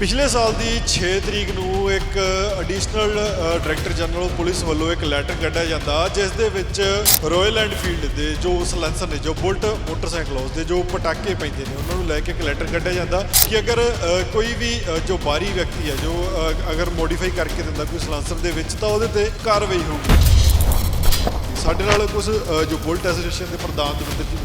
ਪਿਛਲੇ ਸਾਲ ਦੀ 6 ਤਰੀਕ ਨੂੰ ਇੱਕ ਐਡੀਸ਼ਨਲ ਡਾਇਰੈਕਟਰ ਜਨਰਲ ਪੁਲਿਸ ਵੱਲੋਂ ਇੱਕ ਲੈਟਰ ਕੱਢਿਆ ਜਾਂਦਾ, ਜਿਸ ਦੇ ਵਿੱਚ ਰਾਇਲ ਐਨਫੀਲਡ ਦੇ ਜੋ ਸਲੈਂਸਰ ਨੇ, ਜੋ ਬੁਲਟ ਮੋਟਰਸਾਈਕਲ ਉਸ ਦੇ ਜੋ ਪਟਾਕੇ ਪੈਂਦੇ ਨੇ, ਉਹਨਾਂ ਨੂੰ ਲੈ ਕੇ ਇੱਕ ਲੈਟਰ ਕੱਢਿਆ ਜਾਂਦਾ ਕਿ ਅਗਰ ਕੋਈ ਵੀ ਜੋ ਬਾਹਰੀ ਵਿਅਕਤੀ ਹੈ ਜੋ ਅਗਰ ਮੋਡੀਫਾਈ ਕਰਕੇ ਦਿੰਦਾ ਕੋਈ ਸਲੈਂਸਰ ਦੇ ਵਿੱਚ, ਤਾਂ ਉਹਦੇ ਤੇ ਕਾਰਵਾਈ ਹੋਊਗੀ। ਸਾਡੇ ਨਾਲ ਕੁਝ ਜੋ ਬੁਲਟ ਐਸੋਸੀਏਸ਼ਨ ਦੇ ਪ੍ਰਧਾਨ ਦਵਿੰਦਰ ਜੀ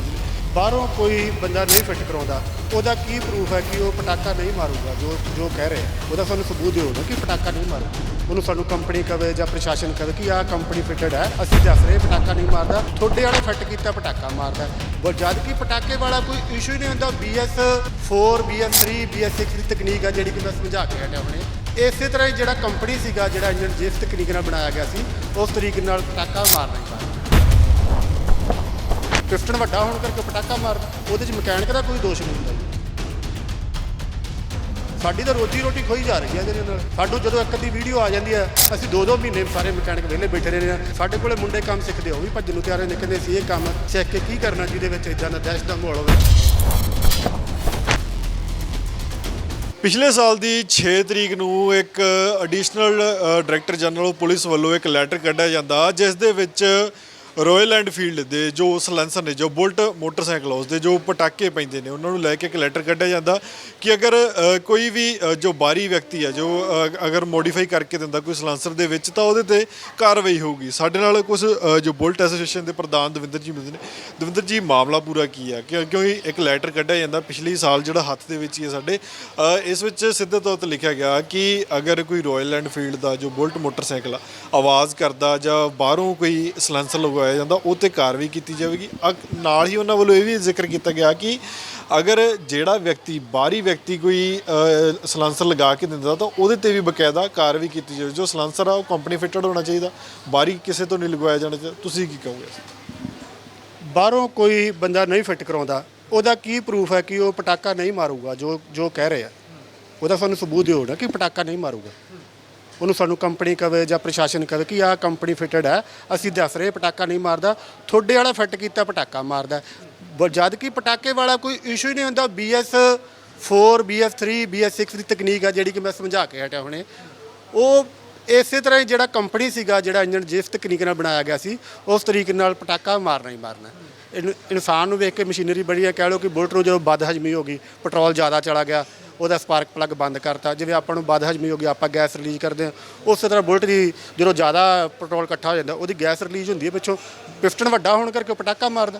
ਬਾਹਰੋਂ ਕੋਈ ਬੰਦਾ ਨਹੀਂ ਫਿੱਟ ਕਰਾਉਂਦਾ, ਉਹਦਾ ਕੀ ਪ੍ਰੂਫ ਹੈ ਕਿ ਉਹ ਪਟਾਕਾ ਨਹੀਂ ਮਾਰੂਗਾ? ਜੋ ਜੋ ਕਹਿ ਰਹੇ, ਉਹਦਾ ਸਾਨੂੰ ਸਬੂਤ ਦਿਓ ਨਾ ਕਿ ਪਟਾਕਾ ਨਹੀਂ ਮਾਰੂ ਉਹਨੂੰ ਸਾਨੂੰ ਕੰਪਨੀ ਕਵੇ ਜਾਂ ਪ੍ਰਸ਼ਾਸਨ ਕਵੇ ਕਿ ਆਹ ਕੰਪਨੀ ਫਿਟਡ ਹੈ, ਅਸੀਂ ਦੱਸ ਰਹੇ ਪਟਾਕਾ ਨਹੀਂ ਮਾਰਦਾ, ਤੁਹਾਡੇ ਵਾਲੇ ਫਿੱਟ ਕੀਤਾ, ਪਟਾਕਾ ਮਾਰਦਾ ਉਹ ਜਦ ਕਿ ਪਟਾਕੇ ਵਾਲਾ ਕੋਈ ਇਸ਼ੂ ਹੀ ਨਹੀਂ ਹੁੰਦਾ BS 4 BS 3 BS 6 ਦੀ ਤਕਨੀਕ ਆ ਜਿਹੜੀ ਕਿ ਮੈਂ ਸਮਝਾ ਕੇ ਹਟਿਆ ਹੁਣੇ। ਇਸੇ ਤਰ੍ਹਾਂ ਹੀ ਜਿਹੜਾ ਕੰਪਨੀ ਸੀਗਾ, ਜਿਹੜਾ ਇੰਜਨ ਜਿਸ ਤਕਨੀਕ ਨਾਲ ਬਣਾਇਆ ਗਿਆ ਸੀ, ਉਸ ਤਰੀਕੇ ਨਾਲ ਪਟਾਕਾ ਮਾਰਨਾ ਹੀ ਮਾਰਨਾ ਪਿਸਟਨ ਵੱਡਾ ਹੋਣ ਕਰਕੇ ਪਟਾਕਾ ਮਾਰਦਾ ਉਹਦੇ 'ਚ ਮਕੈਨਿਕ ਦਾ ਕੋਈ ਦੋਸ਼ ਨਹੀਂ ਹੁੰਦਾ ਸਾਡੀ ਤਾਂ ਰੋਜੀ ਰੋਟੀ ਖੋਈ ਜਾ ਰਹੀ ਹੈ ਇਹਦੇ ਨਾਲ। ਸਾਡੂ ਜਦੋਂ ਇੱਕ ਅੱਧੀ ਵੀਡੀਓ ਆ ਜਾਂਦੀ ਹੈ ਅਸੀਂ ਦੋ ਦੋ ਮਹੀਨੇ ਸਾਰੇ ਮਕੈਨਿਕ ਵਿਹਲੇ ਬੈਠੇ ਰਹਿੰਦੇ ਆ ਸਾਡੇ ਕੋਲੇ ਮੁੰਡੇ ਕੰਮ ਸਿੱਖਦੇ ਆ, ਉਹ ਵੀ ਭੱਜਣ ਨੂੰ ਤਿਆਰ ਨੇ ਕਹਿੰਦੇ ਸੀ ਇਹ ਕੰਮ ਸਿੱਖ ਕੇ ਕੀ ਕਰਨਾ ਜਿਹਦੇ ਵਿੱਚ ਇਦਾਂ ਦਾ ਦਹਿਸ਼ਤ ਦਾ ਮਾਹੌਲ ਹੋਵੇ। ਪਿਛਲੇ ਸਾਲ ਦੀ 6 ਤਰੀਕ ਨੂੰ ਇੱਕ ਐਡੀਸ਼ਨਲ ਡਾਇਰੈਕਟਰ ਜਨਰਲ ਪੁਲਿਸ ਵੱਲੋਂ ਇੱਕ ਲੈਟਰ ਕੱਢਿਆ ਜਾਂਦਾ ਜਿਸ ਦੇ ਵਿੱਚ ਰਾਇਲ ਐਨਫੀਲਡ ਦੇ ਜੋ ਸਲੈਂਸਰ ਨੇ, ਜੋ ਬੁਲਟ ਮੋਟਰਸਾਈਕਲ ਉਸ ਦੇ ਜੋ ਪਟਾਕੇ ਪੈਂਦੇ ਨੇ, ਉਹਨਾਂ ਨੂੰ ਲੈ ਕੇ ਇੱਕ ਲੈਟਰ ਕੱਢਿਆ ਜਾਂਦਾ ਕਿ ਅਗਰ ਕੋਈ ਵੀ ਜੋ ਬਾਹਰੀ ਵਿਅਕਤੀ ਹੈ ਜੋ ਅਗਰ ਮੋਡੀਫਾਈ ਕਰਕੇ ਦਿੰਦਾ ਕੋਈ ਸਲੈਂਸਰ ਦੇ ਵਿੱਚ, ਤਾਂ ਉਹਦੇ ਤੇ ਕਾਰਵਾਈ ਹੋਊਗੀ। ਸਾਡੇ ਨਾਲ ਕੁਝ ਜੋ ਬੁਲਟ ਐਸੋਸੀਏਸ਼ਨ ਦੇ ਪ੍ਰਧਾਨ ਦਵਿੰਦਰ ਜੀ ਮਿਲਦੇ ਨੇ, ਦਵਿੰਦਰ ਜੀ, ਮਾਮਲਾ ਪੂਰਾ ਕੀ ਹੈ ਕਿ ਕਿਉਂਕਿ ਇੱਕ ਲੈਟਰ ਕੱਢਿਆ ਜਾਂਦਾ, ਪਿਛਲੇ ਸਾਲ ਜਿਹੜਾ ਹੱਥ ਦੇ ਵਿੱਚ ਹੀ ਹੈ ਸਾਡੇ ਇਸ ਵਿੱਚ ਸਿੱਧੇ ਤੌਰ ਤੇ ਲਿਖਿਆ ਗਿਆ ਕਿ ਅਗਰ ਕੋਈ ਰਾਇਲ ਐਨਫੀਲਡ ਦਾ ਜੋ ਬੁਲਟ ਮੋਟਰਸਾਈਕਲ ਆਵਾਜ਼ ਕਰਦਾ ਜਾਂ ਬਾਹਰੋਂ ਕੋਈ ਸਲੈਂਸਰ ਲਗਵਾਇਆ ਜਾਂਦਾ ਉਹ ਤੇ ਕਾਰਵਾਈ ਕੀਤੀ ਜਾਵੇਗੀ। ਨਾਲ ਹੀ ਉਹਨਾਂ ਵੱਲੋਂ ਇਹ ਵੀ ਜ਼ਿਕਰ ਕੀਤਾ ਗਿਆ ਕਿ ਅਗਰ ਜਿਹੜਾ ਵਿਅਕਤੀ ਬਾਹਰੀ ਵਿਅਕਤੀ ਕੋਈ ਅ, ਲਗਾ ਕੇ ਦਿੰਦਾ ਤਾਂ ਉਹਦੇ ਤੇ ਵੀ ਬਕਾਇਦਾ ਕਾਰਵਾਈ ਕੀਤੀ ਜਾਵੇ। ਜੋ ਸਲੈਂਸਰ ਆ ਉਹ ਕੰਪਨੀ ਫਿਟਡ ਹੋਣਾ ਚਾਹੀਦਾ। ਬਾਹਰੀ ਕਿਸੇ ਤੋਂ ਨਹੀਂ ਲਗਵਾਇਆ ਜਾਣਾ ਚਾਹੀਦਾ। ਤੁਸੀਂ ਕੀ ਕਹੋਗੇ? ਬਾਹਰੋਂ ਕੋਈ ਬੰਦਾ ਨਹੀਂ ਫਿੱਟ ਕਰਾਉਂਦਾ ਉਹਦਾ ਕੀ ਪ੍ਰੂਫ ਹੈ ਕਿ ਉਹ ਪਟਾਕਾ ਨਹੀਂ ਮਾਰੂਗਾ ਜੋ ਜੋ ਕਹਿ ਰਹੇ? ਆ ਉਹਦਾ ਸਾਨੂੰ ਸਬੂਤ ਦਿਓ ਨਾ ਕਿ ਪਟਾਕਾ ਨਹੀਂ ਮਾਰੂਗਾ। ਉਹਨੂੰ ਸਾਨੂੰ ਕੰਪਨੀ ਕਵੇ ਜਾਂ ਪ੍ਰਸ਼ਾਸਨ ਕਵੇ ਕਿ ਆਹ ਕੰਪਨੀ ਫਿਟਡ ਹੈ, ਅਸੀਂ ਦੱਸ ਰਹੇ ਪਟਾਕਾ ਨਹੀਂ ਮਾਰਦਾ। ਤੁਹਾਡੇ ਵਾਲਾ ਫਿੱਟ ਕੀਤਾ, ਪਟਾਕਾ ਮਾਰਦਾ ਬ- ਜਦ ਕਿ ਪਟਾਕੇ ਵਾਲਾ ਕੋਈ ਇਸ਼ੂ ਹੀ ਨਹੀਂ ਹੁੰਦਾ BS 4 BS 3 BS 6 ਦੀ ਤਕਨੀਕ ਆ ਜਿਹੜੀ ਕਿ ਮੈਂ ਸਮਝਾ ਕੇ ਹਟਿਆ ਹੁਣੇ। ਉਹ ਇਸੇ ਤਰ੍ਹਾਂ ਹੀ ਜਿਹੜਾ ਕੰਪਨੀ ਸੀਗਾ, ਜਿਹੜਾ ਇੰਜਨ ਜਿਸ ਤਕਨੀਕ ਨਾਲ ਬਣਾਇਆ ਗਿਆ ਸੀ, ਉਸ ਤਰੀਕੇ ਨਾਲ ਪਟਾਕਾ ਮਾਰਨਾ ਹੀ ਮਾਰਨਾ ਇਨ- ਇਨਸਾਨ ਨੂੰ ਵੇਖ ਕੇ ਮਸ਼ੀਨਰੀ ਬੜੀ ਹੈ, ਕਹਿ ਲਓ ਕਿ ਬੁਲਟ ਨੂੰ ਜਦੋਂ ਵੱਧ ਹਜਮੀ ਹੋ ਗਈ, ਪੈਟਰੋਲ ਜ਼ਿਆਦਾ ਚਲਾ ਗਿਆ ਉਹਦਾ ਸਪਾਰਕ ਪਲੱਗ ਬੰਦ ਕਰਤਾ। ਜਿਵੇਂ ਆਪਾਂ ਨੂੰ ਵੱਧ ਹਜਮੀ ਹੋ ਗਈ, ਆਪਾਂ ਗੈਸ ਰਿਲੀਜ਼ ਕਰਦੇ ਹਾਂ। ਉਸੇ ਤਰ੍ਹਾਂ ਬੁਲਟ ਦੀ ਜਦੋਂ ਜ਼ਿਆਦਾ ਪੈਟਰੋਲ ਇਕੱਠਾ ਹੋ ਜਾਂਦਾ, ਉਹਦੀ ਗੈਸ ਰਿਲੀਜ਼ ਹੁੰਦੀ ਹੈ ਪਿੱਛੋਂ। ਪਿਫਟਨ ਵੱਡਾ ਹੋਣ ਕਰਕੇ ਉਹ ਪਟਾਕਾ ਮਾਰਦਾ।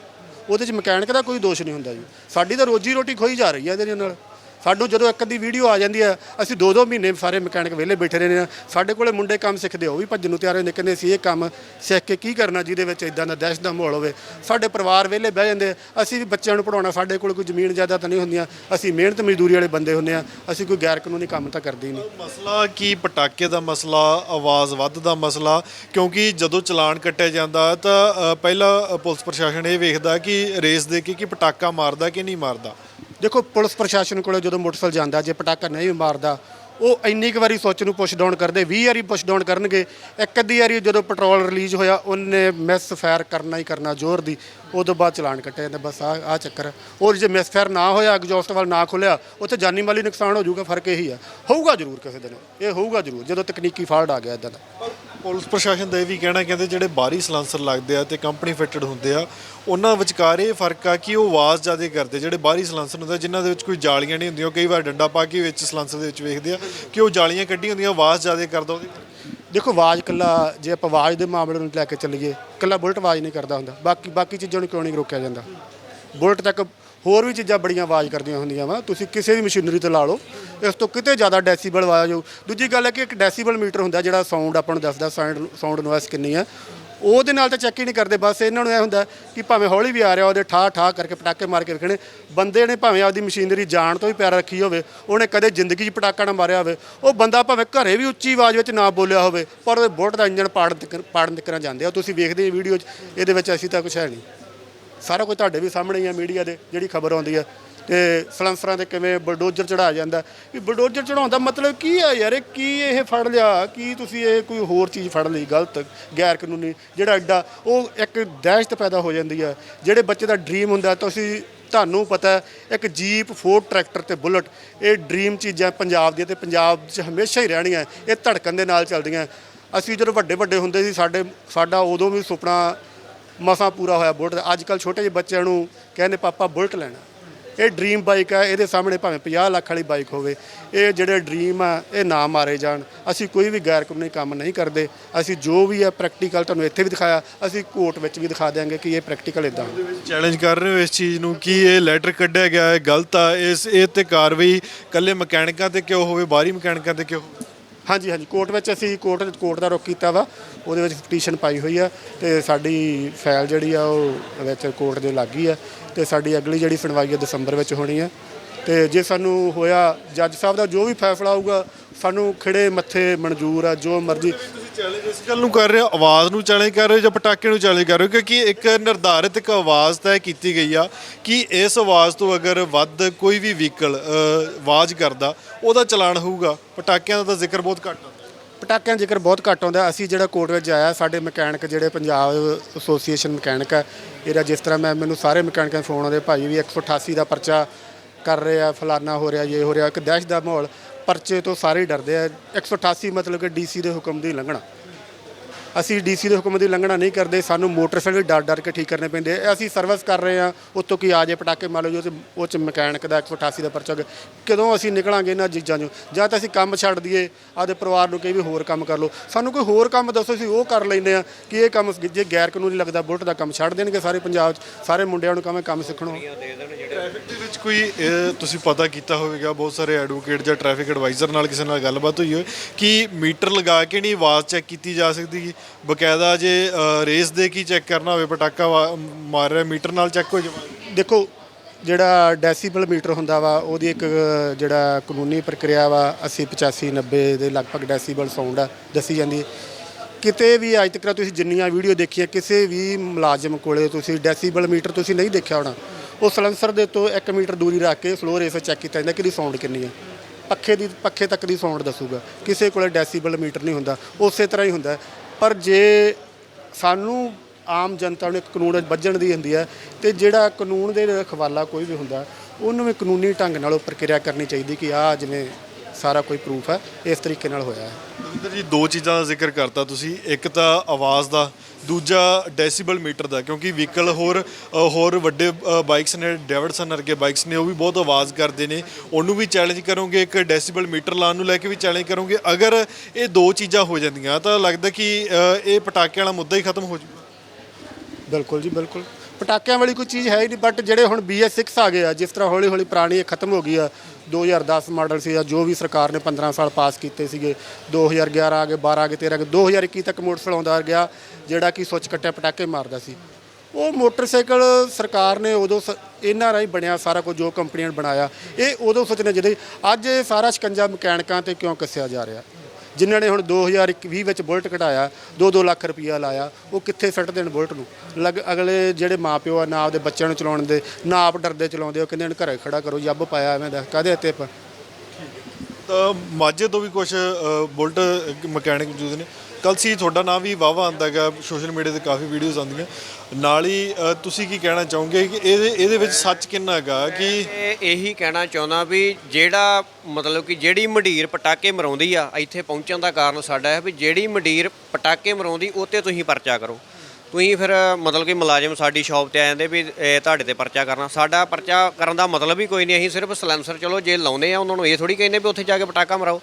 ਉਹਦੇ 'ਚ ਮਕੈਨਿਕ ਦਾ ਕੋਈ ਦੋਸ਼ ਨਹੀਂ ਹੁੰਦਾ ਜੀ। ਸਾਡੀ ਤਾਂ ਰੋਜੀ ਰੋਟੀ ਖੋਈ ਜਾ ਰਹੀ ਹੈ ਇਹਦੇ ਨਾਲ। ਸਾਨੂੰ ਜਦੋਂ ਇੱਕ ਅੱਧੀ ਵੀਡੀਓ ਆ ਜਾਂਦੀ ਹੈ ਅਸੀਂ ਦੋ ਦੋ ਮਹੀਨੇ ਸਾਰੇ ਮਕੈਨਿਕ ਵਿਹਲੇ ਬੈਠੇ ਰਹਿੰਦੇ ਆ। ਸਾਡੇ ਕੋਲੇ ਮੁੰਡੇ ਕੰਮ ਸਿੱਖਦੇ ਆ, ਉਹ ਵੀ ਭੱਜਣ ਨੂੰ ਤਿਆਰ ਹੁੰਦੇ ਕਹਿੰਦੇ ਸੀ ਇਹ ਕੰਮ ਸਿੱਖ ਕੇ ਕੀ ਕਰਨਾ ਜਿਹਦੇ ਵਿੱਚ ਇਦਾਂ ਦਾ ਦਹਿਸ਼ਤ ਦਾ ਮਾਹੌਲ ਹੋਵੇ। ਸਾਡੇ ਪਰਿਵਾਰ ਵਿਹਲੇ ਬਹਿ ਜਾਂਦੇ ਅਸੀਂ ਵੀ ਬੱਚਿਆਂ ਨੂੰ ਪੜਾਉਣਾ ਸਾਡੇ ਕੋਲ ਕੋਈ ਜ਼ਮੀਨ ਜ਼ਿਆਦਾ ਤਾਂ ਨਹੀਂ ਹੁੰਦੀਆਂ ਅਸੀਂ ਮਿਹਨਤ ਮਜ਼ਦੂਰੀ ਵਾਲੇ ਬੰਦੇ ਹੁੰਦੇ ਆ ਅਸੀਂ ਕੋਈ ਗੈਰ ਕਾਨੂੰਨੀ ਕੰਮ ਤਾਂ ਕਰਦੇ ਹੀ ਨਹੀਂ। ਮਸਲਾ ਕੀ ਪਟਾਕੇ ਦਾ ਮਸਲਾ ਆਵਾਜ਼ ਵੱਧ ਦਾ ਮਸਲਾ ਕਿਉਂਕਿ ਜਦੋਂ ਚਲਾਨ ਕੱਟਿਆ ਜਾਂਦਾ ਤਾਂ ਪਹਿਲਾਂ ਪੁਲਿਸ ਪ੍ਰਸ਼ਾਸਨ ਇਹ ਵੇਖਦਾ ਕਿ ਰੇਸ ਦੇ ਕੇ ਕਿ ਪਟਾਕਾ ਮਾਰਦਾ ਕਿ ਨਹੀਂ ਮਾਰਦਾ। ਦੇਖੋ, ਪੁਲਿਸ ਪ੍ਰਸ਼ਾਸਨ ਕੋਲੇ ਜਦੋਂ ਮੋਟਰਸਾਈਕਲ ਜਾਂਦਾ, ਜੇ ਪਟਾਕਾ ਨਹੀਂ ਮਾਰਦਾ, ਉਹ ਇੰਨੀ ਕੁ ਵਾਰੀ ਸੋਚ ਨੂੰ ਪੁਸ਼ ਡਾਊਨ ਕਰਦੇ 20 ਵਾਰੀ ਪੁਸ਼ ਡਾਊਨ ਕਰਨਗੇ, ਇੱਕ ਅੱਧੀ ਵਾਰੀ ਜਦੋਂ ਪੈਟਰੋਲ ਰਿਲੀਜ਼ ਹੋਇਆ, ਉਹਨੇ ਮਿਸ ਫਾਇਰ ਕਰਨਾ ਹੀ ਕਰਨਾ ਜ਼ੋਰ ਦੀ ਉਹ ਤੋਂ ਬਾਅਦ ਚਲਾਨ ਕੱਟਿਆ ਜਾਂਦਾ, ਬਸ ਆ ਆ ਚੱਕਰ ਹੈ। ਔਰ ਜੇ ਮਿਸ ਫਾਇਰ ਨਾ ਹੋਇਆ ਐਗਜ਼ੌਸਟ ਵਾਲ ਨਾ ਖੁੱਲਿਆ, ਉੱਥੇ ਜਾਨੀ ਮਾਲੀ ਨੁਕਸਾਨ ਹੋ ਜਾਊਗਾ, ਫ਼ਰਕ ਇਹੀ ਆ ਹੋਊਗਾ ਜ਼ਰੂਰ ਕਿਸੇ ਦਿਨ, ਇਹ ਹੋਊਗਾ ਜ਼ਰੂਰ, ਜਦੋਂ ਤਕਨੀਕੀ ਫਾਲਟ ਆ ਗਿਆ ਇਦਾਂ ਦਾ ਪੁਲਿਸ ਪ੍ਰਸ਼ਾਸਨ ਦਾ ਇਹ ਵੀ ਕਹਿਣਾ ਕਹਿੰਦੇ ਜਿਹੜੇ ਬਾਹਰੀ ਸਲਾਂਸਰ ਲੱਗਦੇ ਆ ਤੇ ਕੰਪਨੀ ਫਿਟਡ ਹੁੰਦੇ ਆ ਉਹਨਾਂ ਵਿਚਕਾਰ ਇਹ ਫ਼ਰਕ ਆ ਕਿ ਉਹ ਆਵਾਜ਼ ਜ਼ਿਆਦਾ ਕਰਦੇ ਜਿਹੜੇ ਬਾਹਰੀ ਸਲਾਂਸਰ ਹੁੰਦੇ ਆ, ਜਿਨ੍ਹਾਂ ਦੇ ਵਿੱਚ ਕੋਈ ਜਾਲੀਆਂ ਨਹੀਂ ਹੁੰਦੀਆਂ ਉਹ ਕਈ ਵਾਰ ਡੰਡਾ ਪਾ ਕੇ ਵਿੱਚ ਸਲਾਂਸਰ ਦੇ ਵਿੱਚ ਵੇਖਦੇ ਆ ਕਿ ਉਹ ਜਾਲੀਆਂ ਕੱਢੀਆਂ ਹੁੰਦੀਆਂ ਆਵਾਜ਼ ਜ਼ਿਆਦਾ ਕਰਦਾ ਉਹਦੀ ਦੇਖੋ ਆਵਾਜ਼ ਕੱਲਾ ਜੇ ਆਪਾਂ ਆਵਾਜ਼ ਦੇ ਮਾਮਲੇ ਨੂੰ ਲੈ ਕੇ ਚੱਲੀਏ ਕੱਲਾ ਬੁਲਟ ਆਵਾਜ਼ ਨਹੀਂ ਕਰਦਾ ਹੁੰਦਾ। ਬਾਕੀ ਬਾਕੀ ਚੀਜ਼ਾਂ ਨੂੰ ਕਿਉਂ ਨਹੀਂ ਰੋਕਿਆ ਜਾਂਦਾ? ਬੁਲਟ ਤੱਕ ਹੋਰ ਵੀ ਚੀਜ਼ਾਂ ਬੜੀਆਂ ਆਵਾਜ਼ ਕਰਦੀਆਂ ਹੁੰਦੀਆਂ ਵਾ, ਤੁਸੀਂ ਕਿਸੇ ਵੀ ਮਸ਼ੀਨਰੀ ਤੇ ਲਾ ਲਓ, ਇਸ ਤੋਂ ਕਿਤੇ ਜ਼ਿਆਦਾ ਡੈਸੀਬਲ ਆਵਾਜ਼ ਹੋ ਦੂਜੀ ਗੱਲ ਹੈ ਕਿ ਇੱਕ ਡੈਸੀਬਲ ਮੀਟਰ ਹੁੰਦਾ ਜਿਹੜਾ ਸਾਊਂਡ ਆਪਾਂ ਨੂੰ ਦੱਸਦਾ ਸਾਊਂਡ ਸਾਊਂਡ ਨੋਇਸ ਕਿੰਨੀ ਹੈ, ਉਹਦੇ ਨਾਲ ਤਾਂ ਚੈੱਕ ਹੀ ਨਹੀਂ ਕਰਦੇ, ਬਸ ਇਹਨਾਂ ਨੂੰ ਇਹ ਹੁੰਦਾ ਕਿ ਭਾਵੇਂ ਹੌਲੀ ਵੀ ਆ ਰਿਹਾ, ਉਹਦੇ ਠਾ ਠਾ ਕਰਕੇ ਪਟਾਕੇ ਮਾਰ ਕੇ ਵੇਖਣੇ। ਬੰਦੇ ਨੇ ਭਾਵੇਂ ਆਪਦੀ ਮਸ਼ੀਨਰੀ ਜਾਣ ਤੋਂ ਵੀ ਪਿਆਰ ਰੱਖੀ ਹੋਵੇ, ਉਹਨੇ ਕਦੇ ਜ਼ਿੰਦਗੀ 'ਚ ਪਟਾਕਾ ਨਾ ਮਾਰਿਆ ਹੋਵੇ, ਉਹ ਬੰਦਾ ਭਾਵੇਂ ਘਰੇ ਵੀ ਉੱਚੀ ਆਵਾਜ਼ ਵਿੱਚ ਨਾ ਬੋਲਿਆ ਹੋਵੇ, ਪਰ ਉਹਦੇ ਬੁਲਟ ਦਾ ਇੰਜਣ ਪਾੜਨ ਤੱਕ ਪਾੜਨ ਤੱਕ ਜਾਂਦੇ ਆ। ਤੁਸੀਂ ਵੇਖਦੇ ਹੋ ਵੀਡੀਓ 'ਚ, ਇਹਦੇ ਵਿੱਚ ਅਸੀਂ ਤਾਂ ਕੁਛ ਹੈ ਨਹੀਂ। ਸਾਰਾ ਕੁਝ ਤੁਹਾਡੇ ਵੀ ਸਾਹਮਣੇ ਹੀ ਆ ਮੀਡੀਆ ਦੇ, ਜਿਹੜੀ ਖਬਰ ਆਉਂਦੀ ਹੈ ਤੇ ਸਲੰਸਰਾਂ ਤੇ ਕਿਵੇਂ ਬਲਡੋਜ਼ਰ ਚੜਾਇਆ ਜਾਂਦਾ। ਵੀ ਬਲਡੋਜ਼ਰ ਚੜਾਉਣ ਦਾ ਮਤਲਬ ਕੀ ਆ ਯਾਰ? ਇਹ ਕੀ ਇਹ ਫੜ ਲਿਆ? ਕੀ ਤੁਸੀਂ ਇਹ ਕੋਈ ਹੋਰ ਚੀਜ਼ ਫੜ ਲਈ? ਗਲਤ, ਗੈਰ ਕਾਨੂੰਨੀ, ਜਿਹੜਾ ਐਡਾ, ਉਹ ਇੱਕ ਦਹਿਸ਼ਤ ਪੈਦਾ ਹੋ ਜਾਂਦੀ ਹੈ ਜਿਹੜੇ ਬੱਚੇ ਦਾ ਡ੍ਰੀਮ ਹੁੰਦਾ, ਤੁਸੀਂ, ਤੁਹਾਨੂੰ ਪਤਾ, ਇੱਕ ਜੀਪ, ਫੋਰਡ ਟਰੈਕਟਰ ਤੇ ਬੁਲਟ, ਇਹ ਡ੍ਰੀਮ ਚੀਜ਼ਾਂ ਪੰਜਾਬ ਦੀਆਂ ਤੇ ਪੰਜਾਬ 'ਚ ਹਮੇਸ਼ਾ ਹੀ ਰਹਿਣੀਆਂ, ਇਹ ਧੜਕਣ ਦੇ ਨਾਲ ਚੱਲਦੀਆਂ। ਅਸੀਂ ਜਦੋਂ ਵੱਡੇ ਵੱਡੇ ਹੁੰਦੇ ਸੀ, ਸਾਡੇ, ਸਾਡਾ ਉਦੋਂ ਵੀ ਸੁਪਨਾ ਮਸਾਂ ਪੂਰਾ ਹੋਇਆ ਬੁਲਟ ਦਾ। ਅੱਜ ਕੱਲ ਛੋਟੇ ਜਿਹੇ ਬੱਚਿਆਂ ਨੂੰ ਕਹਿੰਦੇ ਪਾਪਾ ਬੁਲਟ ਲੈਣਾ। ਇਹ ਡ੍ਰੀਮ ਬਾਈਕ ਹੈ ਇਹਦੇ ਸਾਹਮਣੇ ਭਾਵੇਂ 50 ਲੱਖ ਵਾਲੀ ਬਾਈਕ ਹੋਵੇ, ਇਹ ਜਿਹੜੇ ਡ੍ਰੀਮ ਆ, ਇਹ ਨਾ ਮਾਰੇ ਜਾਣ। ਅਸੀਂ ਕੋਈ ਵੀ ਗੈਰ ਕਾਨੂੰਨੀ ਕੰਮ ਨਹੀਂ ਕਰਦੇ। ਅਸੀਂ ਜੋ ਵੀ ਹੈ ਪ੍ਰੈਕਟੀਕਲ ਤੁਹਾਨੂੰ ਇੱਥੇ ਵੀ ਦਿਖਾਇਆ, ਅਸੀਂ ਕੋਰਟ ਵਿੱਚ ਵੀ ਦਿਖਾ ਦਿਆਂਗੇ ਕਿ ਇਹ ਪ੍ਰੈਕਟੀਕਲ ਇਦਾਂ। ਚੈਲੰਜ ਕਰ ਰਹੇ ਹੋ ਇਸ ਚੀਜ਼ ਨੂੰ ਕਿ ਇਹ ਲੈਟਰ ਕੱਢਿਆ ਗਿਆ ਹੈ ਗਲਤ ਆ, ਇਸ, ਇਹ ਤੇ ਕਾਰਵਾਈ ਕੱਲੇ ਮਕੈਨਿਕਾਂ ਤੇ ਕਿਉਂ ਹੋਵੇ, ਬਾਹਰੀ ਮਕੈਨਿਕਾਂ ਤੇ ਕਿਉਂ ਹੋਵੇ? ਹਾਂਜੀ ਹਾਂਜੀ। ਕੋਰਟ ਵਿੱਚ ਅਸੀਂ ਕੋਰਟ ਕੋਰਟ ਦਾ ਰੁਖ ਕੀਤਾ ਵਾ। ਉਹਦੇ ਵਿੱਚ ਪਟੀਸ਼ਨ ਪਾਈ ਹੋਈ ਆ ਤੇ ਸਾਡੀ ਫਾਈਲ ਜਿਹੜੀ ਆ ਉਹ ਵਿੱਚ ਕੋਰਟ ਦੇ ਲੱਗ ਗਈ ਆ ਤੇ ਸਾਡੀ ਅਗਲੀ ਜਿਹੜੀ ਸੁਣਵਾਈ ਹੈ ਦਸੰਬਰ ਵਿੱਚ ਹੋਣੀ ਆ। ਤੇ ਜੇ ਸਾਨੂੰ ਹੋਇਆ ਜੱਜ ਸਾਹਿਬ ਦਾ ਜੋ ਵੀ ਫੈਸਲਾ ਆਊਗਾ ਸਾਨੂੰ ਖਿੜੇ ਮੱਥੇ ਮਨਜ਼ੂਰ ਆ, ਜੋ ਮਰਜ਼ੀ ਚੈਲੰਜ ਇਸ ਗੱਲ ਨੂੰ ਕਰ ਰਹੇ ਹੋ? ਆਵਾਜ਼ ਨੂੰ ਚੈਲੰਜ ਕਰ ਰਹੇ ਹੋ ਜਾਂ ਪਟਾਕੇ ਨੂੰ ਚੈਲੰਜ ਕਰ ਰਹੇ ਹੋ? ਕਿਉਂਕਿ ਇੱਕ ਨਿਰਧਾਰਿਤ ਇੱਕ ਆਵਾਜ਼ ਤੈਅ ਕੀਤੀ ਗਈ ਆ ਕਿ ਇਸ ਆਵਾਜ਼ ਤੋਂ ਅਗਰ ਵੱਧ ਕੋਈ ਵੀ ਵਹੀਕਲ ਆਵਾਜ਼ ਕਰਦਾ, ਉਹਦਾ ਚਲਾਨ ਹੋਊਗਾ। ਪਟਾਕਿਆਂ ਦਾ ਤਾਂ ਜ਼ਿਕਰ ਬਹੁਤ ਘੱਟ ਆਉਂਦਾ ਪਟਾਕਿਆਂ ਦਾ ਜ਼ਿਕਰ ਬਹੁਤ ਘੱਟ ਆਉਂਦਾ ਅਸੀਂ ਜਿਹੜਾ ਕੋਰਟ ਵਿੱਚ ਆਇਆ, ਸਾਡੇ ਮਕੈਨਿਕ ਜਿਹੜੇ ਪੰਜਾਬ ਐਸੋਸੀਏਸ਼ਨ ਮਕੈਨਿਕ ਹੈ ਇਹਦਾ ਜਿਸ ਤਰ੍ਹਾਂ ਮੈਂ, ਮੈਨੂੰ ਸਾਰੇ ਮਕੈਨਿਕਾਂ ਦੇ ਫੋਨ ਆਉਂਦੇ, ਭਾਈ ਵੀ 188 ਦਾ ਪਰਚਾ ਕਰ ਰਹੇ ਆ, ਫਲਾਨਾ ਹੋ ਰਿਹਾ ਇਹ ਹੋ ਰਿਹਾ, ਇੱਕ ਦਹਿਸ਼ਤ ਦਾ ਮਾਹੌਲ। ਪਰਚੇ ਤੋਂ ਸਾਰੇ ਹੀ ਡਰਦੇ ਆ। 188 ਮਤਲਬ ਕਿ ਡੀਸੀ ਦੇ ਹੁਕਮ ਦੀ ਲੰਘਣਾ। ਅਸੀਂ ਡੀਸੀ ਦੇ ਹੁਕਮ ਦੀ ਲੰਘਣਾ ਨਹੀਂ ਕਰਦੇ ਸਾਨੂੰ ਮੋਟਰਸਾਈਕਲ ਵੀ ਡਰ ਡਰ ਕੇ ਠੀਕ ਕਰਨੇ ਪੈਂਦੇ ਆ। ਅਸੀਂ ਸਰਵਿਸ ਕਰ ਰਹੇ ਆ ਉੱਤੋਂ ਕੀ ਆ ਜੇ ਪਟਾਕੇ ਮਾਰ ਲਓ ਜੋ ਤੇ ਉਹ ਚ ਮਕੈਨਿਕ ਦਾ 188 ਦਾ ਪਰਚਾ ਹੋਵੇ। ਕਦੋਂ ਅਸੀਂ ਨਿਕਲਾਂਗੇ ਇਹਨਾਂ ਚੀਜ਼ਾਂ ਚੋਂ ਜਾਂ ਤਾਂ ਅਸੀਂ ਕੰਮ ਛੱਡ ਦਈਏ ਆਪਦੇ ਪਰਿਵਾਰ ਨੂੰ ਕਹੀ ਵੀ ਹੋਰ ਕੰਮ ਕਰ ਲਓ ਸਾਨੂੰ ਕੋਈ ਹੋਰ ਕੰਮ ਦੱਸੋ ਅਸੀਂ ਉਹ ਕਰ ਲੈਂਦੇ ਆ ਕਿ ਇਹ ਕੰਮ ਜੇ ਗੈਰ ਕਾਨੂੰਨੀ ਲੱਗਦਾ ਬੁਲਟ ਦਾ ਕੰਮ ਛੱਡ ਦੇਣਗੇ ਸਾਰੇ ਪੰਜਾਬ 'ਚ ਸਾਰੇ ਮੁੰਡਿਆਂ ਨੂੰ ਕਵੇਂ ਕੰਮ ਸਿੱਖਣੋ ਟ੍ਰੈਫਿਕ ਦੇ ਵਿੱਚ ਕੋਈ ਇਹ ਤੁਸੀਂ ਪਤਾ ਕੀਤਾ ਹੋਵੇਗਾ ਬਹੁਤ ਸਾਰੇ ਐਡਵੋਕੇਟ ਜਾਂ ਟ੍ਰੈਫਿਕ ਐਡਵਾਈਜ਼ਰ ਨਾਲ ਕਿਸੇ ਨਾਲ ਗੱਲਬਾਤ ਹੋਈ ਹੋਵੇ ਕਿ ਮੀਟਰ ਲਗਾ ਕੇ ਨਹੀਂ ਆਵਾਜ਼ ਚੈੱਕ ਕੀਤੀ ਜਾ ਸਕਦੀ ਬਕਾਇਦਾ ਜੇ ਰੇਸ ਦੇ ਕੀ ਚੈੱਕ ਕਰਨਾ ਹੋਵੇ, ਪਟਾਕਾ ਵਾ- ਮਾਰ ਰਿਹਾ, ਮੀਟਰ ਨਾਲ ਚੈੱਕ ਹੋ ਜਾਵੇ। ਦੇਖੋ, ਜਿਹੜਾ ਡੈਸੀਬਲ ਮੀਟਰ ਹੁੰਦਾ ਵਾ, ਉਹਦੀ ਇੱਕ, ਜਿਹੜਾ ਕਾਨੂੰਨੀ ਪ੍ਰਕਿਰਿਆ ਵਾ 80 85 90 ਦੇ ਲਗਭਗ ਡੈਸੀਬਲ ਸਾਊਂਡ ਆ, ਦੱਸੀ ਜਾਂਦੀ ਹੈ। ਕਿਤੇ ਵੀ ਅੱਜ ਤੱਕ ਤੁਸੀਂ ਜਿੰਨੀਆਂ ਵੀਡੀਓ ਦੇਖੀਆਂ, ਕਿਸੇ ਵੀ ਮੁਲਾਜ਼ਮ ਕੋਲੇ ਤੁਸੀਂ ਡੈਸੀਬਲ ਮੀਟਰ ਤੁਸੀਂ ਨਹੀਂ ਦੇਖਿਆ ਹੋਣਾ। ਉਹ ਸਲੈਂਸਰ ਦੇ ਤੋਂ 1 ਮੀਟਰ ਦੂਰੀ ਰੱਖ ਕੇ ਫਲੋਰ ਰੇਸ ਚੈੱਕ ਕੀਤਾ ਜਾਂਦਾ ਕਿ ਇਹਦੀ ਸਾਊਂਡ ਕਿੰਨੀ ਹੈ। ਪੱਖੇ ਦੀ, ਪੱਖੇ ਤੱਕ ਦੀ ਸਾਊਂਡ ਦੱਸੂਗਾ। ਕਿਸੇ ਕੋਲੇ ਡੈਸੀਬਲ ਮੀਟਰ ਨਹੀਂ ਹੁੰਦਾ, ਉਸੇ ਤਰ੍ਹਾਂ ਹੀ ਹੁੰਦਾ। ਪਰ ਜੇ ਸਾਨੂੰ ਆਮ ਜਨਤਾ ਨੂੰ ਇੱਕ ਕਾਨੂੰਨ ਵੱਜਣ ਦੀ ਹੁੰਦੀ ਹੈ ਤੇ ਜਿਹੜਾ ਕਾਨੂੰਨ ਦੇ ਰਖਵਾਲਾ ਕੋਈ ਵੀ ਹੁੰਦਾ, ਉਹਨੂੰ ਵੀ ਕਾਨੂੰਨੀ ਢੰਗ ਨਾਲ ਉਹ ਪ੍ਰਕਿਰਿਆ ਕਰਨੀ ਚਾਹੀਦੀ ਕਿ ਆ ਜਿਵੇਂ ਸਾਰਾ ਕੋਈ ਪ੍ਰੂਫ ਹੈ, ਇਸ ਤਰੀਕੇ ਨਾਲ ਹੋਇਆ ਹੈ। ਦਵਿੰਦਰ ਜੀ, ਦੋ ਚੀਜ਼ਾਂ ਦਾ ਜ਼ਿਕਰ ਕਰਤਾ ਤੁਸੀਂ। ਇੱਕ ਤਾਂ ਆਵਾਜ਼ ਦਾ ਦੂਜਾ ਡੈਸੀਬਲ ਮੀਟਰ ਦਾ, ਕਿਉਂਕਿ ਵਹੀਕਲ ਹੋਰ ਹੋਰ ਵੱਡੇ ਬਾਈਕਸ ਨੇ ਡੈਵਿਡਸਨ ਵਰਗੇ ਬਾਈਕਸ ਨੇ, ਉਹ ਵੀ ਬਹੁਤ ਆਵਾਜ਼ ਕਰਦੇ ਨੇ। ਉਹਨੂੰ ਵੀ ਚੈਲੰਜ ਕਰੋਗੇ, ਇੱਕ ਡੈਸੀਬਲ ਮੀਟਰ ਲਾਉਣ ਨੂੰ ਲੈ ਕੇ ਵੀ ਚੈਲੰਜ ਕਰੋਗੇ। ਅਗਰ ਇਹ ਦੋ ਚੀਜ਼ਾਂ ਹੋ ਜਾਂਦੀਆਂ, ਤਾਂ ਲੱਗਦਾ ਕਿ ਇਹ ਪਟਾਕਿਆਂ ਵਾਲਾ ਮੁੱਦਾ ਹੀ ਖਤਮ ਹੋ ਜਾਊਗਾ ਬਿਲਕੁਲ ਜੀ, ਬਿਲਕੁਲ। ਪਟਾਕਿਆਂ ਵਾਲੀ ਕੋਈ ਚੀਜ਼ ਹੈ ਹੀ ਨਹੀਂ ਬਟ ਜਿਹੜੇ ਹੁਣ BS6 ਆ ਗਏ ਆ, ਜਿਸ ਤਰ੍ਹਾਂ ਹੌਲੀ ਹੌਲੀ ਪੁਰਾਣੀ ਇਹ ਖਤਮ ਹੋ ਗਈ ਆ 2010 ਮਾਡਲ ਸੀ ਜਾਂ ਜੋ ਵੀ ਸਰਕਾਰ ਨੇ 15 ਸਾਲ ਪਾਸ ਕੀਤੇ ਸੀਗੇ। 2011 ਆ ਗਏ 12 ਆ ਗਏ 13 ਆ ਗਏ 2021 ਤੱਕ ਮੋਟਰਸਾਈਕਲ ਆਉਂਦਾ ਗਿਆ, ਜਿਹੜਾ ਕਿ ਸੁੱਚ ਕੱਟਿਆ, ਪਟਾਕੇ ਮਾਰਦਾ ਸੀ। ਉਹ ਮੋਟਰਸਾਈਕਲ ਸਰਕਾਰ ਨੇ ਉਦੋਂ ਸ- ਇਹਨਾਂ ਰਾਹੀਂ ਬਣਿਆ ਸਾਰਾ ਕੁਝ, ਜੋ ਕੰਪਨੀਆਂ ਨੇ ਬਣਾਇਆ। ਇਹ ਉਦੋਂ ਸੋਚਣਾ ਜਿਹਦੇ ਅੱਜ ਇਹ ਸਾਰਾ ਸ਼ਿਕੰਜਾ ਮਕੈਨਿਕਾਂ ਤੇ ਕਿਉਂ ਕੱਸਿਆ ਜਾ ਰਿਹਾ? ਜਿਨ੍ਹਾਂ ਨੇ ਹੁਣ 2020 ਵਿੱਚ ਬੁਲਟ ਕਢਾਇਆ 2-2 ਲੱਖ ਰੁਪਈਆ ਲਾਇਆ, ਉਹ ਕਿੱਥੇ ਸੱਟ ਦੇਣ ਬੁਲਟ ਨੂੰ? ਲੱਗ, ਅਗਲੇ ਜਿਹੜੇ ਮਾਪਿਓ ਆ, ਨਾ ਆਪਦੇ ਬੱਚਿਆਂ ਨੂੰ ਚਲਾਉਣ ਦੇ, ਨਾ ਆਪ ਡਰਦੇ ਚਲਾਉਂਦੇ, ਉਹ ਕਹਿੰਦੇ ਨੇ ਘਰੇ ਖੜਾ ਕਰੋ, ਜੱਬ ਪਾਇਆ ਐਵੇਂ ਦਾ, ਕਾਹਦੇ ਹੱਤੇ ਆਪਾਂ? ਤਾਂ ਮਾਝੇ ਤੋਂ ਵੀ ਕੁਝ ਬੁਲਟ ਮਕੈਨਿਕ ਮੌਜੂਦ ਨੇ। ਕੱਲ ਸੀ ਤੁਹਾਡਾ ਨਾਮ ਵੀ ਵਾਵਾ ਆਉਂਦਾ ਹੈਗਾ ਸੋਸ਼ਲ ਮੀਡੀਆ ਤੇ ਕਾਫੀ ਵੀਡੀਓਜ਼ ਆਉਂਦੀਆਂ। ਨਾਲ ਹੀ ਅ, ਤੁਸੀਂ ਕੀ ਕਹਿਣਾ ਚਾਹੋਗੇ ਕਿ ਇਹਦੇ ਇਹਦੇ ਵਿੱਚ ਸੱਚ ਕਿੰਨਾ ਹੈਗਾ ਕਿ ਇਹ ਇਹੀ ਕਹਿਣਾ ਚਾਹੁੰਦਾ ਵੀ ਜਿਹੜਾ ਮਤਲਬ ਕਿ ਜਿਹੜੀ ਮੰਡੀਰ ਪਟਾਕੇ ਮਰਾਉਂਦੀ ਆ ਇੱਥੇ ਪਹੁੰਚਣ ਦਾ ਕਾਰਨ ਸਾਡਾ ਹੈ ਵੀ ਜਿਹੜੀ ਮੰਡੀਰ ਪਟਾਕੇ ਮਰਾਉਂਦੀ ਉਹ ਤੇ ਤੁਸੀਂ ਪਰਚਾ ਕਰੋ। ਤੁਸੀਂ ਫਿਰ ਮਤਲਬ ਕਿ ਮੁਲਾਜ਼ਮ ਸਾਡੀ ਸ਼ਾਪ ਤੇ ਆ ਜਾਂਦੇ ਵੀ ਇਹ ਤੁਹਾਡੇ ਤੇ ਪਰਚਾ ਕਰਨਾ। ਸਾਡਾ ਪਰਚਾ ਕਰਨ ਦਾ ਮਤਲਬ ਹੀ ਕੋਈ ਨਹੀਂ ਅਸੀਂ ਸਿਰਫ ਸਲੈਂਸਰ ਚਲੋ ਜੇ ਲਾਉਂਦੇ ਆ ਉਹਨਾਂ ਨੂੰ ਇਹ ਥੋੜੀ ਕਹਿੰਦੇ ਵੀ ਉੱਥੇ ਜਾ ਕੇ ਪਟਾਕਾ ਮਰਾਓ।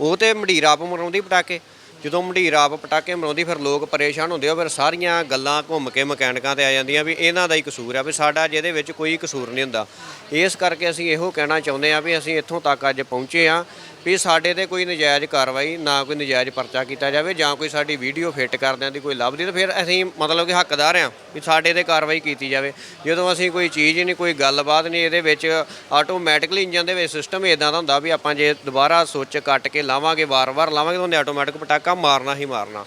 ਉਹ ਤੇ ਮੰਡੀਰ ਆਪ ਮਰਾਉਂਦੀ ਪਟਾਕੇ। ਜਦੋਂ ਮੰਡੀਰ ਆਪ ਪਟਾਕੇ ਮਰਾਉਂਦੀ ਫਿਰ ਲੋਕ ਪਰੇਸ਼ਾਨ ਹੁੰਦੇ ਆ, ਫਿਰ ਸਾਰੀਆਂ ਗੱਲਾਂ ਘੁੰਮ ਕੇ ਮਕੈਨਿਕਾਂ ਤੇ ਆ ਜਾਂਦੀਆਂ ਵੀ ਇਹਨਾਂ ਦਾ ਹੀ ਕਸੂਰ ਆ, ਵੀ ਸਾਡਾ ਜਿਹਦੇ ਵਿੱਚ ਕੋਈ ਕਸੂਰ ਨਹੀਂ ਹੁੰਦਾ। ਇਸ ਕਰਕੇ ਅਸੀਂ ਇਹੋ ਕਹਿਣਾ ਚਾਹੁੰਦੇ ਆ ਵੀ ਅਸੀਂ ਇੱਥੋਂ ਤੱਕ ਅੱਜ ਪਹੁੰਚੇ ਆ ਵੀ ਸਾਡੇ ਤੇ ਕੋਈ ਨਜਾਇਜ਼ ਕਾਰਵਾਈ, ਨਾ ਕੋਈ ਨਜਾਇਜ਼ ਪਰਚਾ ਕੀਤਾ ਜਾਵੇ ਜਾਂ ਕੋਈ ਸਾਡੀ ਵੀਡੀਓ ਫਿੱਟ ਕਰਦਿਆਂ ਦੀ ਕੋਈ ਲੱਭਦੀ ਤਾਂ ਫਿਰ ਅਸੀਂ ਮਤਲਬ ਕਿ ਹੱਕਦਾਰ ਆ ਵੀ ਸਾਡੇ ਤੇ ਕਾਰਵਾਈ ਕੀਤੀ ਜਾਵੇ। ਜਦੋਂ ਅਸੀਂ ਕੋਈ ਚੀਜ਼ ਨਹੀਂ, ਕੋਈ ਗੱਲਬਾਤ ਨਹੀਂ, ਇਹਦੇ ਵਿੱਚ ਆਟੋਮੈਟਿਕਲੀ ਇੰਜਨ ਦੇ ਵਿੱਚ ਸਿਸਟਮ ਇਦਾਂ ਦਾ ਹੁੰਦਾ ਵੀ ਆਪਾਂ ਜੇ ਦੁਬਾਰਾ ਸੁੱਚ ਕੱਟ ਕੇ ਲਾਵਾਂਗੇ, ਵਾਰ-ਵਾਰ ਲਾਵਾਂਗੇ, ਤਾਂ ਉਹਨੇ ਆਟੋਮੈਟਿਕ ਪਟਾਕਾ ਮਾਰਨਾ ਹੀ ਮਾਰਨਾ।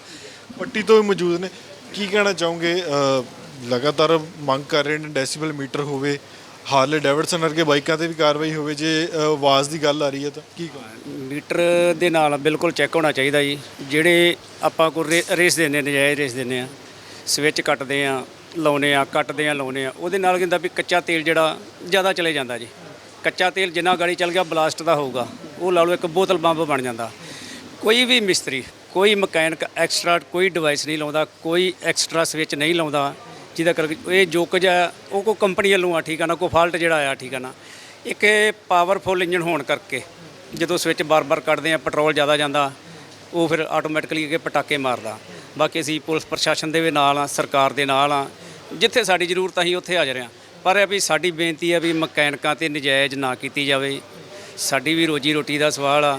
ਪੱਟੀ ਤੋਂ ਵੀ ਮੌਜੂਦ ਨੇ। ਕੀ ਕਹਿਣਾ ਚਾਹੋਗੇ? ਲਗਾਤਾਰ ਮੰਗ ਕਰ ਰਹੇ ਨੇ, ਡੈਸੀਬਲ ਮੀਟਰ ਹੋਵੇ ਹਾਰਲੇ ਡੈਵਿਡਸਨ ਵਰਗੇ ਬਾਈਕਾਂ ਤੇ ਵੀ ਕਾਰਵਾਈ ਹੋਵੇ ਜੇ ਅ, ਆਵਾਜ਼ ਦੀ ਗੱਲ ਆ ਰਹੀ ਹੈ ਤਾਂ ਕੀ ਕਹੋਗੇ? ਮੀਟਰ ਦੇ ਨਾਲ ਬਿਲਕੁਲ ਚੈੱਕ ਹੋਣਾ ਚਾਹੀਦਾ ਜੀ। ਜਿਹੜੇ ਆਪਾਂ ਕੋਈ ਰੇ- ਰੇਸ ਦਿੰਦੇ ਨੇ ਨਜਾਇਜ਼ ਰੇਸ ਦਿੰਦੇ ਆ ਸਵਿਚ ਕੱਟਦੇ ਆ ਲਾਉਨੇ ਆ ਕੱਟਦੇ ਆ ਲਾਉਨੇ ਆ ਉਹਦੇ ਨਾਲ ਕਹਿੰਦਾ ਵੀ ਕੱਚਾ ਤੇਲ ਜਿਹੜਾ ਜ਼ਿਆਦਾ ਚਲੇ ਜਾਂਦਾ ਜੀ। ਕੱਚਾ ਤੇਲ ਜਿੰਨਾ ਗਾੜੀ ਚੱਲ ਗਿਆ ਬਲਾਸਟ ਦਾ ਹੋਊਗਾ। ਉਹ ਲਾ ਲਓ ਇੱਕ ਬੋਤਲ ਬੰਬ ਬਣ ਜਾਂਦਾ। ਕੋਈ ਵੀ ਮਿਸਤਰੀ ਕੋਈ ਮਕੈਨਿਕ ਐਕਸਟਰਾ ਕੋਈ ਡਿਵਾਈਸ ਨਹੀਂ ਲਾਉਂਦਾ ਕੋਈ ਐਕਸਟਰਾ ਸਵਿਚ ਨਹੀਂ ਲਾਉਂਦਾ। ਜਿਹਦਾ ਕਰਕੇ ਇਹ ਜੋ ਕੁਝ ਆ ਉਹ ਕੋ ਕੰਪਨੀ ਵੱਲੋਂ ਆ, ਠੀਕ ਆ ਨਾ, ਕੋਈ ਫਾਲਟ ਜਿਹੜਾ ਆਇਆ, ਠੀਕ ਆ ਨਾ। ਇੱਕ ਇਹ ਪਾਵਰਫੁਲ ਇੰਜਨ ਹੋਣ ਕਰਕੇ, ਜਦੋਂ ਸਵਿਚ ਬਾਰ-ਬਾਰ ਕੱਢਦੇ ਆ ਪੈਟਰੋਲ ਜ਼ਿਆਦਾ ਜਾਂਦਾ, ਉਹ ਫਿਰ ਆਟੋਮੈਟਿਕਲੀ ਅੱਗੇ ਪਟਾਕੇ ਮਾਰਦਾ। ਬਾਕੀ ਅਸੀਂ ਪੁਲਿਸ ਪ੍ਰਸ਼ਾਸਨ ਦੇ ਵੀ ਨਾਲ ਆ, ਸਰਕਾਰ ਦੇ ਨਾਲ ਆ, ਜਿੱਥੇ ਸਾਡੀ ਜ਼ਰੂਰਤ ਅਸੀਂ ਉੱਥੇ ਹਾਜ਼ਰ ਆ। ਪਰ ਇਹ ਵੀ ਸਾਡੀ ਬੇਨਤੀ ਆ ਵੀ ਮਕੈਨਿਕਾਂ ਤੇ ਨਜਾਇਜ਼ ਨਾ ਕੀਤੀ ਜਾਵੇ। ਸਾਡੀ ਵੀ ਰੋਜੀ ਰੋਟੀ ਦਾ ਸਵਾਲ ਆ।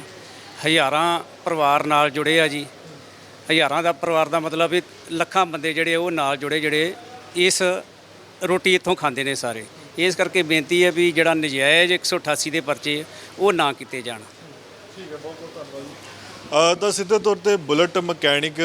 ਹਜ਼ਾਰਾਂ ਪਰਿਵਾਰ ਨਾਲ ਜੁੜੇ ਆ ਜੀ। ਹਜ਼ਾਰਾਂ ਦਾ ਪਰਿਵਾਰ ਦਾ ਮਤਲਬ ਵੀ ਲੱਖਾਂ ਬੰਦੇ ਜਿਹੜੇ ਉਹ ਨਾਲ ਜੁੜੇ ਜਿਹੜੇ ਇਸ ਰੋਟੀ ਇੱਥੋਂ ਖਾਂਦੇ ਨੇ ਸਾਰੇ। ਇਸ ਕਰਕੇ ਬੇਨਤੀ ਹੈ ਵੀ ਜਿਹੜਾ ਨਜਾਇਜ਼ 188 ਦੇ ਪਰਚੇ ਉਹ ਨਾ ਕੀਤੇ ਜਾਣ। ਠੀਕ ਹੈ ਬਹੁਤ ਬਹੁਤ ਧੰਨਵਾਦ ਜੀ। ਤਾਂ ਸਿੱਧੇ ਤੌਰ ਤੇ ਬੁਲਟ ਮਕੈਨਿਕ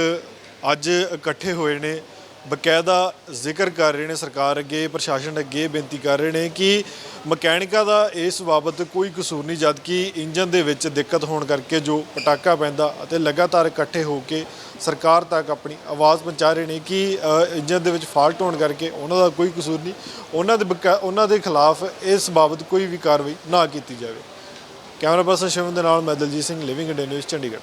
ਅੱਜ ਇਕੱਠੇ ਹੋਏ ਨੇ। ਬਕਾਇਦਾ ਜ਼ਿਕਰ ਕਰ ਰਹੇ ਨੇ ਸਰਕਾਰ ਅੱਗੇ, ਪ੍ਰਸ਼ਾਸਨ ਅੱਗੇ ਬੇਨਤੀ ਕਰ ਰਹੇ ਨੇ ਕਿ ਮਕੈਨਿਕਾਂ ਦਾ ਇਸ ਬਾਬਤ ਕੋਈ ਕਸੂਰ ਨਹੀਂ, ਜਦ ਕਿ ਇੰਜਨ ਦੇ ਵਿੱਚ ਦਿੱਕਤ ਹੋਣ ਕਰਕੇ ਜੋ ਪਟਾਕਾ ਪੈਂਦਾ ਅਤੇ ਲਗਾਤਾਰ ਇਕੱਠੇ ਹੋ ਕੇ ਸਰਕਾਰ ਤੱਕ ਆਪਣੀ ਆਵਾਜ਼ ਪਹੁੰਚਾ ਰਹੇ ਨੇ ਕਿ ਇੰਜਨ ਦੇ ਵਿੱਚ ਫਾਲਟ ਹੋਣ ਕਰਕੇ ਉਹਨਾਂ ਦਾ ਕੋਈ ਕਸੂਰ ਨਹੀਂ। ਉਹਨਾਂ ਦੇ ਬਕਾ- ਉਹਨਾਂ ਦੇ ਖਿਲਾਫ ਇਸ ਬਾਬਤ ਕੋਈ ਵੀ ਕਾਰਵਾਈ ਨਾ ਕੀਤੀ ਜਾਵੇ। ਕੈਮਰਾ ਪਰਸਨ ਸ਼ਿਵਨ ਦੇ ਨਾਲ ਮੈਂ Daljit Singh living India news Chandigarh.